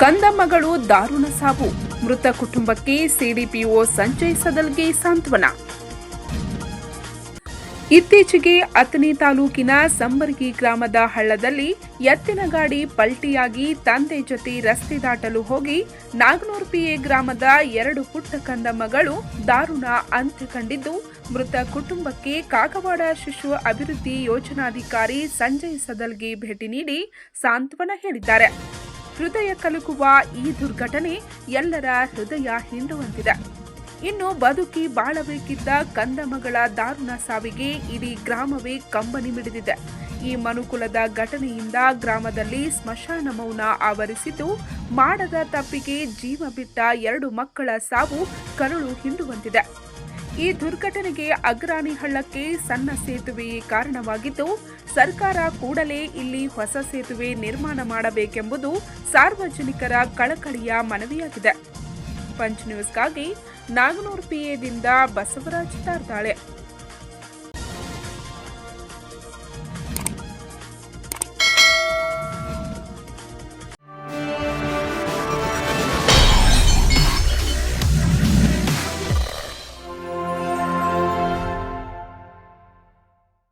ಕಂದಮ್ಮಗಳು ದಾರುಣ ಸಾವು. ಮೃತ ಕುಟುಂಬಕ್ಕೆ ಸಿಡಿಪಿಒ ಸಂಜಯ್ ಸದಲ್ಗೆ ಸಾಂತ್ವನ. ಇತ್ತೀಚೆಗೆ ಅತನಿ ತಾಲೂಕಿನ ಸಂಬರ್ಗಿ ಗ್ರಾಮದ ಹಳ್ಳದಲ್ಲಿ ಎತ್ತಿನ ಗಾಡಿ ಪಲ್ಟಿಯಾಗಿ ತಂದೆ ಜೊತೆ ರಸ್ತೆ ದಾಟಲು ಹೋಗಿ ನಾಗನೂರ್ ಪಿಎ ಗ್ರಾಮದ ಎರಡು ಪುಟ್ಟ ಕಂದಮ್ಮಗಳು ದಾರುಣ ಅಂತ್ಯ ಕಂಡಿದ್ದು, ಮೃತ ಕುಟುಂಬಕ್ಕೆ ಕಾಗವಾಡ ಶಿಶು ಅಭಿವೃದ್ಧಿ ಯೋಜನಾಧಿಕಾರಿ ಸಂಜಯ್ ಸದಲ್ಗೆ ಭೇಟಿ ನೀಡಿ ಸಾಂತ್ವನ ಹೇಳಿದ್ದಾರೆ. ಹೃದಯ ಕಲುಕುವ ಈ ದುರ್ಘಟನೆ ಎಲ್ಲರ ಹೃದಯ ಹಿಂಡುವಂತಿದೆ. ಇನ್ನು ಬದುಕಿ ಬಾಳಬೇಕಿದ್ದ ಕಂದಮಗಳ ದಾರುಣ ಸಾವಿಗೆ ಇಡೀ ಗ್ರಾಮವೇ ಕಂಬನಿ ಮಿಡಿದಿದೆ. ಈ ಮನುಕುಲದ ಘಟನೆಯಿಂದ ಗ್ರಾಮದಲ್ಲಿ ಸ್ಮಶಾನ ಮೌನ ಆವರಿಸಿದ್ದು, ಮಾಡದ ತಪ್ಪಿಗೆ ಜೀವ ಬಿಟ್ಟ ಎರಡು ಮಕ್ಕಳ ಸಾವು ಕರುಳು ಹಿಂಡುವಂತಿದೆ. ಈ ದುರ್ಘಟನೆಗೆ ಅಗ್ರಾಣಿ ಹಳ್ಳಕ್ಕೆ ಸಣ್ಣ ಸೇತುವೆಯೇ ಕಾರಣವಾಗಿದ್ದು, ಸರ್ಕಾರ ಕೂಡಲೇ ಇಲ್ಲಿ ಹೊಸ ಸೇತುವೆ ನಿರ್ಮಾಣ ಮಾಡಬೇಕೆಂಬುದು ಸಾರ್ವಜನಿಕರ ಕಳಕಳಿಯ ಮನವಿಯಾಗಿದೆ. ಪಂಚ್ ನ್ಯೂಸ್ಗಾಗಿ ನಾಗನೂರು ಪಿಎದಿಂದ ಬಸವರಾಜ್ ತಾರ್ದಾಳೆ